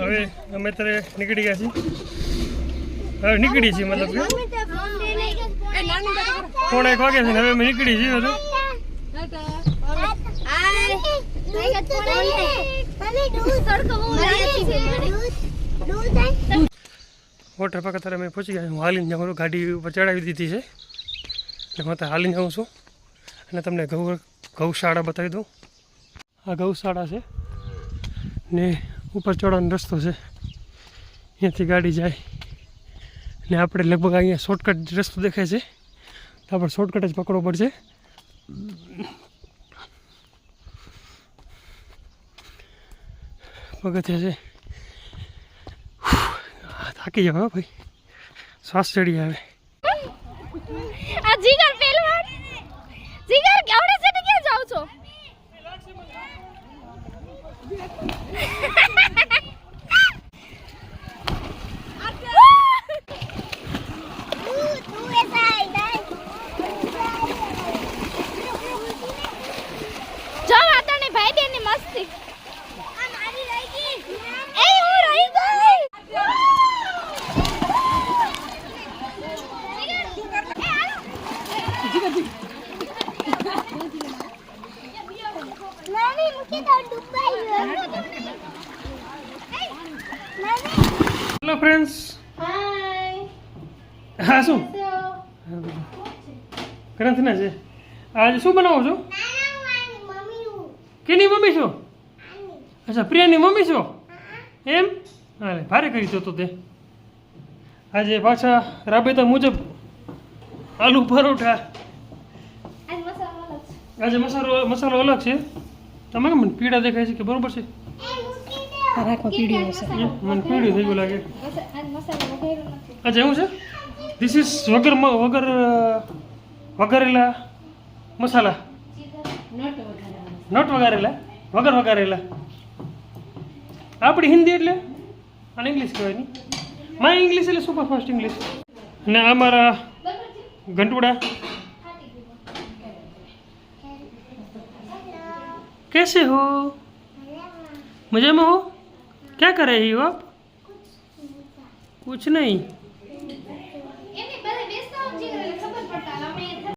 હવે અમે ત્યારે નીકળી ગયા છીએ. હવે નીકળી છીએ મતલબ પોણા એક વાગે છે ને હવે અમે નીકળી છીએ બધું. વોટર પાક અત્યારે અમે પહોંચી ગયા હું હાલીને જાઉં છું. ગાડી ઉપર ચડાવી દીધી છે. એટલે હું હાલીને જાઉં છું. અને તમને ગૌ ગૌશાળા બતાવી દઉં. આ ગૌશાળા છે. ને ઉપર ચડવાનો રસ્તો છે. અહીંયાથી ગાડી જાય. ને આપણે લગભગ અહીંયા શોર્ટકટ રસ્તો દેખાય છે. તો આપણે શોર્ટકટ જ પકડવો પડશે. પગથિયા છે. થાકી જાવ ભાઈ. શ્વાસ ચડી આવે. જીગર પહેલવાન હેલો ફ્રેન્ડ્સ હાય હા શું? ગ્રંથના છે. આજે શું બનાવો છો? કેની મમ્મી છો? અચ્છા પ્રિયાની મમ્મી છો? એમ? હાલે ભારે કરી જતો તે આજે પાછા રાબેતા મુજબ આલુ પરોઠા. આજે મસાલો મસાલો અલગ છે. તમે કેમ મને પીડા દેખાય છે કે બરોબર છે? રાખો પીડી હશે. મને પીડી થઈ ગયું લાગે. અચ્છા એવું છે? ધીસ ઇઝ વગર વગર વઘારેલા મસાલા. નટ વઘારેલા વગર વઘારેલા. આપણી હિન્દી એટલે? અને ઇંગ્લિશ કહેવાય નહીં. માય ઇંગ્લિશ એટલે સુપર ફાસ્ટ ઇંગ્લિશ અને આ મારા ઘંટુડા. कैसे हो मजे में हो क्या कर रही हो आप कुछ नहीं